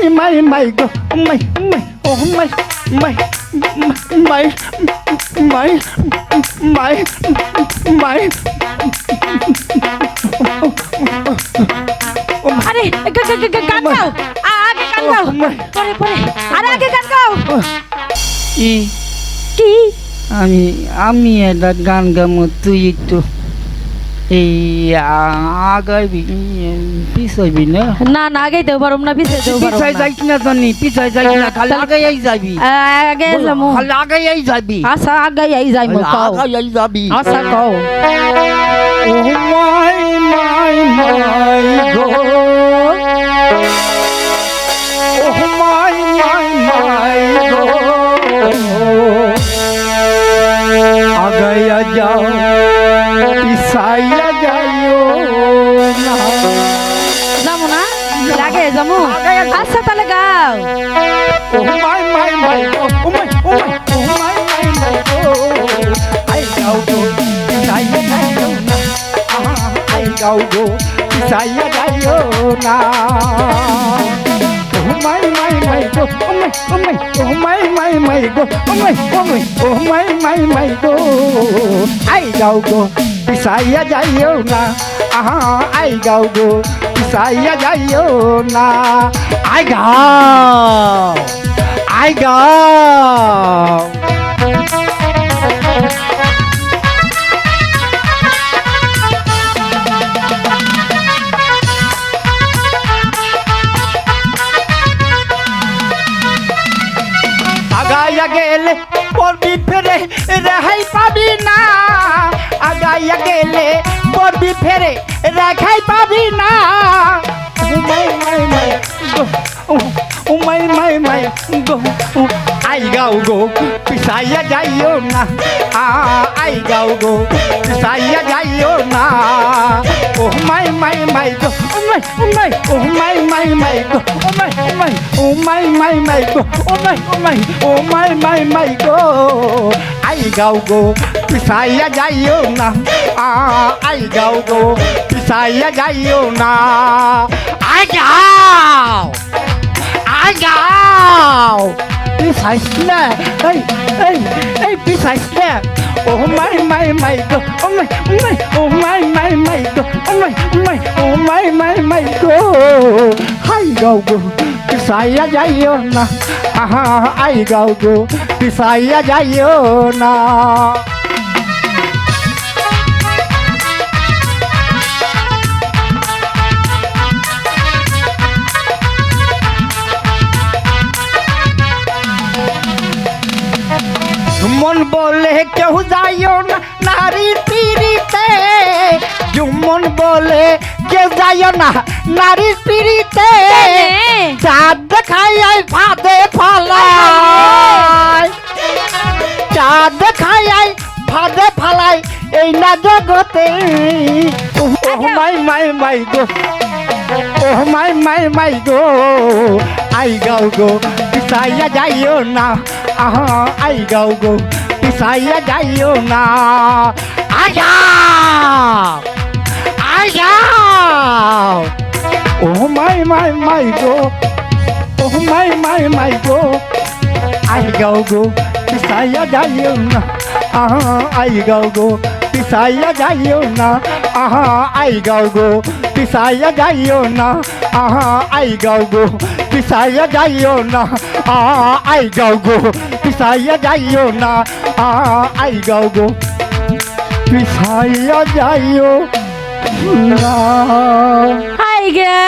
মাই মাই মাই গো মাই মাই ও মাই মাই মাই মাই মাই মাই আরে গ- গ- গ- গ- গান গাও। আ- আগে গান গাও। পরে পরে। আরে আগে গান গাও। কি? আমি আমি একটা গান গামো তুই একটু এই আগাবি পিছাইবি না না না আগে দেও পারুম না পিছে দেও পারুম পিছাই না যাইস না জানি পিছাই যাইস না খালি আগাই যাবি আগে যামু খালি আগাই যাবি আচ্ছা আগে আই যাইমু কও আগাই যাবি আচ্ছা কও মাই গো আই যাও গো পিছাইয়া যাইও না মাই মাই মাই গো ও মাই ও মাই ও মাই মাই মাই গো ও মাই ও মাই ও মাই মাই মাই গো আই যাও গো পিছাইয়া যাইও না। আহা, আই যাও গো, পিছাইয়া যাইও না। আই গাও আই গাও। আগাইয়া গেলে পড়বি ফেরে রেহাই গেলে পড়বি ফেরে রেখাই পাবি না উমাই মাই মাই উমাই মাই মাই গো আই গাও গো পিছাইয়া যাইও না আই গাও গো পিছাইয়া যাইও না ও মাই মাই মাই গো উমাই উমাই ও মাই মাই মাই গো উমাই উমাই ও মাই মাই মাই গো উমাই উমাই ও মাই মাই মাই গো আই গাও গো পিছাইয়া যাইও না। আই গাও গো পিছাইয়া যাইও না। আই গাও আই গাও পিছাইস না এই এই এই পিছাইস না ও মাই মাই মাই গো, ও মাই মাই, ও মাই মাই মাই গো, ও মাই মাই, ও মাই মাই মাই গো। হাই গাও গো। পিছাইয়া যাইও না আহা আই গাও গো পিছাইয়া যাইও না মন বলে কেউ যাইও না নারীর পিড়িতে জুমন বলে কেউ যাইও না। নারীর পিড়িতে? চাঁদ দেখাই আই ফাঁদে ফালাই। চাঁদ দেখাই আই ফাঁদে ফালাই এই না জগতে। ও মাই মাই মাই গো। ও মাই মাই মাই গো। আই গাও গো পিছাইয়া যাইও না। আহা আই গাও গো পিছাইয়া যাইও না। আয়া! আয়া ও মাই মাই মাই গো ও মাই মাই মাই গো আই গাও গো পিছাইয়া যাইও না আহা আই গাও গো পিছাইয়া যাইও না আহা আই গাও গো পিছাইয়া যাইও না আহা আই গাও গো পিছাইয়া যাইও না আহা আই গাও গো পিছাইয়া যাইও না আহা আই গাও গো পিছাইয়া যাইও না হাই গে